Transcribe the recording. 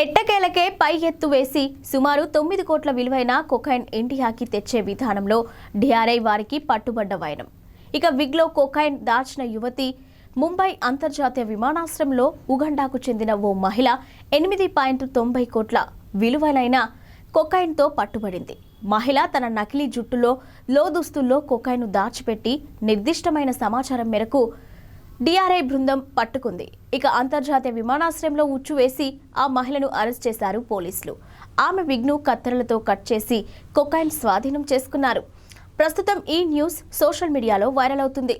ఎట్టకేలకే పై ఎత్తు వేసి సుమారు తొమ్మిది కోట్ల విలువైన కొకైన్ ఇండియాకి తెచ్చే విధానంలో డిఆర్ఐ వారికి పట్టుబడ్డ వైనం. ఇక విగ్లో కొకైన్ దాచిన యువతి ముంబై అంతర్జాతీయ విమానాశ్రయంలో ఉగండాకు చెందిన ఓ మహిళ ఎనిమిది పాయింట్ తొంభై కోట్ల విలువలైన కొకైన్తో పట్టుబడింది. మహిళ తన నకిలీ జుట్టులో లోదుస్తుల్లో కొకైన్ను దాచిపెట్టి నిర్దిష్టమైన సమాచారం మేరకు డిఆర్ఐ బృందం పట్టుకుంది. ఇక అంతర్జాతీయ విమానాశ్రయంలో ఉచ్చు వేసి ఆ మహిళను అరెస్ట్ చేశారు పోలీసులు. ఆమె విగ్ను కత్తెరలతో కట్ చేసి కొకైన్ స్వాధీనం చేసుకున్నారు. ప్రస్తుతం ఈ న్యూస్ సోషల్ మీడియాలో వైరల్ అవుతుంది.